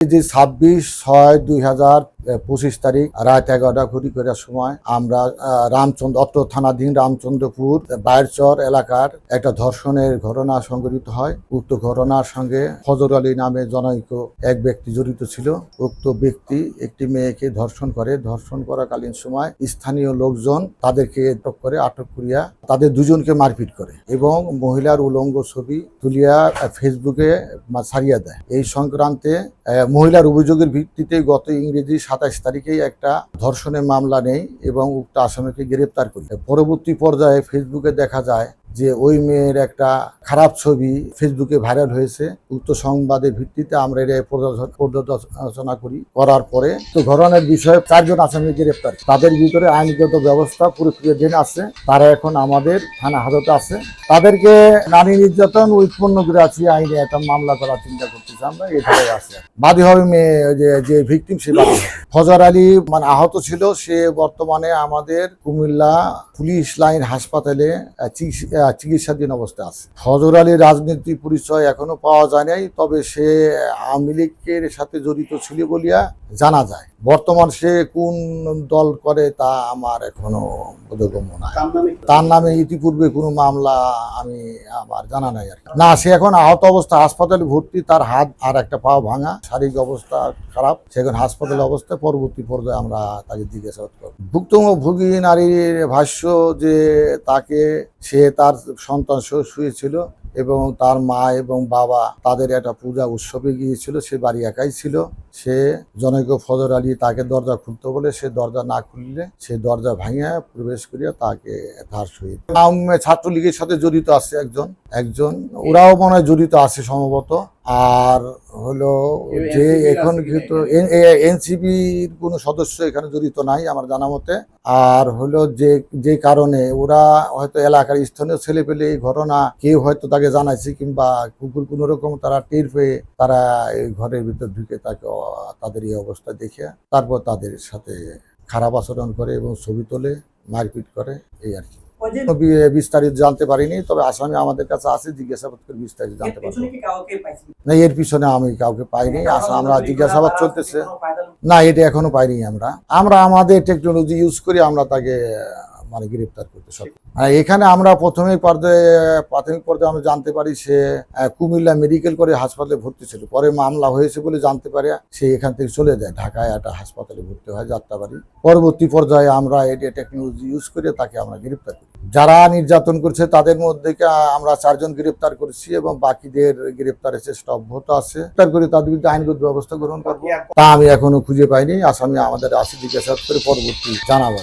যে ছাব্বিশ ছয় দুই হাজার পঁচিশ তারিখ রাত এগারোটা ঘুরি করার সময় আমরা রামচন্দ্র, অত্র থানাধীন রামচন্দ্রপুর বায়েরচর এলাকার একটা ধর্ষণের ঘটনা সংঘটিত হয়। উক্ত ঘটনার সঙ্গে ফজর আলী নামে জনৈক এক ব্যক্তি জড়িত ছিল। উক্ত ব্যক্তি একটি মেয়েকে ধর্ষণ করে। ধর্ষণ করাকালীন সময় স্থানীয় লোকজন তাদেরকে আটক করে, আটক করিয়া তাদের দুজনকে মারপিট করে এবং মহিলার উলঙ্গ ছবি তুলিয়া ফেসবুকে ছাড়িয়া দেয়। এই সংক্রান্তে মহিলার অভিযোগের ভিত্তিতে গত ইংরেজি সাতাশ তারিখেই একটা ধর্ষণের মামলা নেই এবং উক্ত আসামিকে গ্রেপ্তার করি। পরবর্তী পর্যায়ে ফেসবুকে দেখা যায় যে ওই মেয়ের একটা খারাপ ছবি ফেসবুকে ভাইরাল হয়েছে। উক্ত সংবাদের ভিত্তিতে আমরা এটা পর্যালোচনা- করি। করার পরে তো ঘটনার বিষয়ে চারজন আসামি গ্রেপ্তার তাদের ভিতরে আইনগত ব্যবস্থা পুরোপুরি দিন আছে। তারা এখন আমাদের থানা হাজতে আছে। তাদেরকে নারী নির্যাতন উৎপন্ন করে আছি আইনে একটা মামলা করার চিন্তা করতেছি আমরা। এখানে আছে। বাদী হবে মেয়ে, যে ভিকটিম সে বাদী। ফজর আলী মানে আহত ছিল, সে বর্তমানে আমাদের কুমিল্লা পুলিশ লাইন হাসপাতালে চিকিৎসাধীন অবস্থা আছে। ফজর আলীর রাজনীতি পরিচয় এখনও পাওয়া যায় নাই, তবে সে আওয়ামী লীগের সাথে জড়িত ছিল বলিয়া জানা যায়। বর্তমান সে কোন দল করে তা আমার এখনও বোধগম্য নাই। তার নামে ইতিপূর্বে কোনো মামলা আমি আমার জানা নাই আর। না সে এখন আহত অবস্থা হাসপাতালে ভর্তি তার হাত আর একটা পা ভাঙা শারীরিক অবস্থা খারাপ। সে এখন হাসপাতালে অবস্থায় পরবর্তী পর্যায়ে আমরা তাকে জিজ্ঞাসাবাদ করব। ভুক্তভোগী নারীর ভাষ্য যে তাকে সে তার সন্তান শুয়েছিল এবং তার মা এবং বাবা তাদের একটা পূজা উৎসবে গিয়েছিল, সে বাড়ি একাই ছিল। সে জনৈক ফজর আলী তাকে দরজা খুলতে বলে, সে দরজা না খুললে সে দরজা ভাঙিয়া প্রবেশ করিয়া তাকে ধার সহিত। ছাত্রলীগের সাথে জড়িত আছে একজন একজন, ওরাও মনে হয় জড়িত আছে সম্ভবত। আর হলো যে এখন কিন্তু এনসিপির কোনো সদস্য এখানে জড়িত নাই আমার জানা মতে আর হলো যে যে কারণে ওরা হয়তো এলাকার স্থানীয় ছেলে পেলে এই ঘটনা কেউ হয়তো তাকে জানাইছে কিংবা কুকুর কোনো রকম তারা টের পেয়ে তারা এই ঘরের ভিতর ঢুকে তাকে তাদের এই অবস্থা দেখে তারপর তাদের সাথে খারাপ আচরণ করে এবং ছবি তোলে মারপিট করে এই আর কি। বিস্তারিত জানতে পারিনি তবে আসামি আমাদের কাছে আছে জিজ্ঞাসাবাদ করে বিস্তারিত জানতে পারব। পাইছি না এর পিছনে আমি কাউকে পাইনি আসলে আমরা জিজ্ঞাসাবাদ চলতেছে। না এটা এখনও পাইনি আমরা। আমরা আমাদের টেকনোলজি ইউজ করি আমরা তাকে মানে গ্রেপ্তার করতে সব এখানে আমরা প্রথমে পর্যায়ে, প্রাথমিক পর্যায়ে আমরা জানতে পারি সে কুমিল্লা মেডিকেল করে হাসপাতালে ভর্তি ছিল। পরে মামলা হয়েছে বলে জানতে পারে, সে এখান থেকে চলে যায় ঢাকায়, একটা হাসপাতালে ভর্তি হয় যাত্রাবাড়ি। পরবর্তী পর্যায়ে আমরা এটা টেকনোলজি ইউজ করে তাকে আমরা গ্রেপ্তার করি। যারা নির্যাতন করছে তাদের মধ্যে আমরা চারজন গ্রেপ্তার করেছি এবং বাকিদের গ্রেপ্তারের চেষ্টা অব্যাহত আছে। গ্রেপ্তার করে তাদের বিরুদ্ধে আইনগত ব্যবস্থা গ্রহণ করব। তা আমি এখনও খুঁজে পাইনি। আসামি আমাদের আসি জিজ্ঞাসাবাদ করে পরবর্তী জানাব।